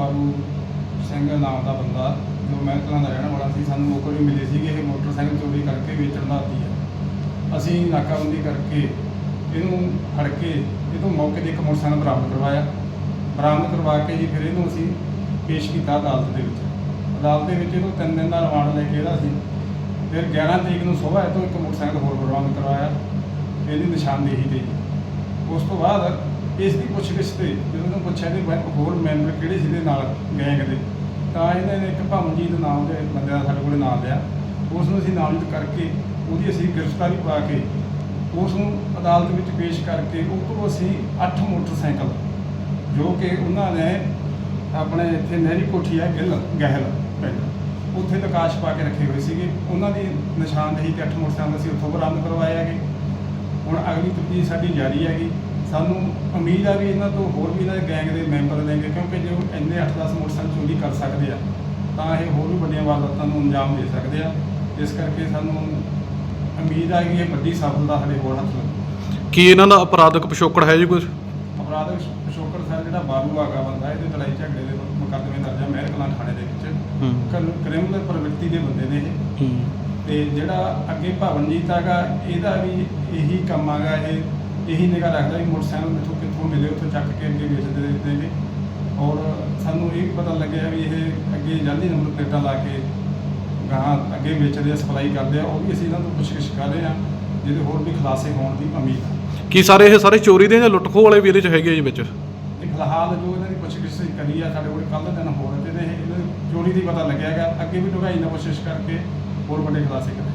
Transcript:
baru Singh ਨਾਮ ਦਾ ਬੰਦਾ ਜੋ ਮਹਿਕਲਾਂ ਦਾ ਰਹਿਣ ਵਾਲਾ ਸੀ, ਸਾਨੂੰ ਮੌਕੇ ਵੀ ਮਿਲੇ ਸੀਗੇ। ਇਹ ਮੋਟਰਸਾਈਕਲ ਚੋਰੀ ਕਰਕੇ ਵੇਚਣ ਦਾ ਆਦੀ ਹੈ। ਅਸੀਂ ਨਾਕਾਬੰਦੀ ਕਰਕੇ ਇਹਨੂੰ ਫੜ ਕੇ ਇਹ ਤੋਂ ਮੌਕੇ ਤੇ ਇੱਕ ਮੋਟਰਸਾਈਕਲ ਬਰਾਮਦ ਕਰਵਾਇਆ। ਬਰਾਮਦ ਕਰਵਾ ਕੇ ਜੀ ਫਿਰ ਇਹਨੂੰ ਅਸੀਂ ਪੇਸ਼ ਕੀਤਾ ਅਦਾਲਤ ਦੇ ਵਿੱਚ। ਅਦਾਲਤ ਦੇ ਵਿੱਚ ਇਹਨੂੰ ਤਿੰਨ ਦਿਨ ਦਾ ਰਿਮਾਂਡ ਲੈ ਕੇ ਇਹਦਾ ਸੀ ਫਿਰ 11 ਤਰੀਕ ਨੂੰ ਸਵੇਰ ਤੋਂ ਇੱਕ ਮੋਟਰਸਾਈਕਲ ਹੋਰ ਬਰਾਮਦ ਕਰਵਾਇਆ। ਇਹਦੀ ਨਿਸ਼ਾਨਦੇਹੀ ਤੇ। ਉਸ ਤੋਂ ਬਾਅਦ ਇਸ ਦੀ ਪੁੱਛਗਿੱਛ ਤੇ ਜਦੋਂ ਉਹਨੂੰ ਪੁੱਛਿਆ ਕਿ ਹੋਰ ਮੈਂਬਰ ਕਿਹੜੇ ਜਿਹਦੇ ਨਾਲ ਗੈਂਗ ਦੇ ਤਾਂ ਇਹਨਾਂ ਨੇ ਇੱਕ ਭਮਨਜੀਤ ਨਾਮ ਦੇ ਬੰਦੇ ਦਾ ਸਾਡੇ ਕੋਲੇ ਨਾਮ ਲਿਆ। ਉਸ ਨੂੰ ਅਸੀਂ ਨਾਮਜ਼ਦ ਕਰਕੇ ਉਹਦੀ ਅਸੀਂ ਗ੍ਰਿਫਤਾਰੀ ਪਾ ਕੇ ਉਸ ਨੂੰ ਅਦਾਲਤ ਵਿੱਚ ਪੇਸ਼ ਕਰਕੇ ਉਹ ਤੋਂ ਅਸੀਂ 8 ਮੋਟਰਸਾਈਕਲ, ਜੋ ਕਿ ਉਹਨਾਂ ਨੇ ਆਪਣੇ ਇੱਥੇ ਨਹਿਰੀ ਕੋਠੀ ਹੈ, ਗਿੱਲ, ਗਹਿਲ ਪਿੰਡ। ਉੱਥੇ ਨਕਾਸ਼ ਪਾ ਕੇ ਰੱਖੇ ਹੋਏ ਸੀਗੇ। ਉਹਨਾਂ ਦੀ ਨਿਸ਼ਾਨਦੇਹੀ ਤੇ 8 ਮੋਟਰਸਾਈਕਲ ਅਸੀਂ ਉੱਥੋਂ ਬਰਾਮਦ ਕਰਵਾਏ ਹੈਗੇ। ਹੁਣ ਅਗਲੀ ਤਫਤੀਸ਼ ਸਾਡੀ ਜਾਰੀ ਹੈਗੀ। ਸਾਨੂੰ ਉਮੀਦ ਆ ਵੀ ਇਹਨਾਂ ਤੋਂ ਹੋਰ ਵੀ ਇਹਨਾਂ ਦੇ ਗੈਂਗ ਦੇ ਮੈਂਬਰ ਲੈਣਗੇ ਕਿਉਂਕਿ ਜੇ ਉਹ ਇੰਨੇ 8-10 ਮੋਟਰਸਾਈਕਲ ਚੋਰੀ ਕਰ ਸਕਦੇ ਆ ਤਾਂ ਇਹ ਹੋਰ ਵੀ ਵੱਡੀਆਂ ਵਾਰਦਾਤਾਂ ਨੂੰ ਅੰਜਾਮ ਦੇ ਸਕਦੇ ਆ। ਇਸ ਕਰਕੇ ਸਾਨੂੰ ਉਮੀਦ ਆ ਕਿ ਇਹ ਵੱਡੀ ਸਫਲਤਾ ਸਾਡੇ ਹੋਰ ਹੱਥ ਲੱਗੂ। ਕੀ ਇਹਨਾਂ ਦਾ ਅਪਰਾਧਿਕ ਪਿਛੋਕੜ ਹੈ ਜੀ ਕੁਝ ਅਪਰਾਧਕ ਪਿਛੋਕੜ ਸਰ ਜਿਹੜਾ ਬਾਬੂ ਆਗਾ ਬੰਦਾ ਇਹਦੇ ਲੜਾਈ ਝਗੜੇ ਦੇ ਮੁਕੱਦਮੇ ਦਰਜ ਆ ਮਹਿਰ ਕਲਾਂ ਥਾਣੇ ਦੇ ਵਿੱਚ। ਹੂੰ। ਕ੍ਰਿਮੀਨਲ ਪ੍ਰਵਿਰਤੀ ਦੇ ਬੰਦੇ ਨੇ ਇਹ। ਹੂੰ। ਤੇ ਜਿਹੜਾ ਅੱਗੇ ਭਵਨਜੀਤ ਹੈਗਾ ਇਹਦਾ ਵੀ ਇਹੀ ਕੰਮ ਹੈਗਾ ਇਹ ਇਹੀ ਨਿਗਾਹ ਰੱਖਦਾ ਵੀ ਮੋਟਰਸਾਈਕਲ ਕਿੱਥੋਂ ਕਿੱਥੋਂ ਮਿਲੇ ਉੱਥੋਂ ਚੱਕ ਕੇ ਅੱਗੇ ਵੇਚ ਦੇ ਦਿੰਦੇ ਨੇ। ਔਰ ਸਾਨੂੰ ਇਹ ਵੀ ਪਤਾ ਲੱਗਿਆ ਵੀ ਇਹ ਅੱਗੇ ਜਾਲੀ ਨੰਬਰ ਪਲੇਟਾਂ ਲਾ ਕੇ ਗਾਹਾਂ ਅੱਗੇ ਵੇਚਦੇ ਆ ਸਪਲਾਈ ਕਰਦੇ ਆ ਉਹ ਵੀ ਅਸੀਂ ਇਹਨਾਂ ਤੋਂ ਪੁੱਛਗਿੱਛ ਕਰ ਰਹੇ ਆ ਜਿਹਦੇ ਹੋਰ ਵੀ ਖੁਲਾਸੇ ਹੋਣ ਦੀ ਉਮੀਦ ਹੈ ਕੀ ਸਾਰੇ ਇਹ ਸਾਰੇ ਚੋਰੀ ਦੇ ਜਾਂ ਲੁੱਟਖੋ ਵਾਲੇ ਵੀ ਇਹਦੇ ਚ ਹੈਗੇ ਆ ਜੀ ਵਿੱਚ? ਤੇ ਫਿਲਹਾਲ ਜੋ ਇਹਨਾਂ ਦੀ ਪੁੱਛਗਿੱਛ ਕਰੀ ਆ ਸਾਡੇ ਕੋਲ ਕੱਲ੍ਹ ਦਿਨ ਹੋਰ ਤੇ ਇਹ ਇਹਨਾਂ ਦੀ ਚੋਰੀ ਦੀ ਪਤਾ ਲੱਗਿਆ ਹੈਗਾ ਅੱਗੇ ਵੀ ਢੁਕਾਈ ਦੀ ਕੋਸ਼ਿਸ਼ ਕਰਕੇ ਹੋਰ ਵੱਡੇ ਖੁਲਾਸੇ ਕਰਾਂਗੇ।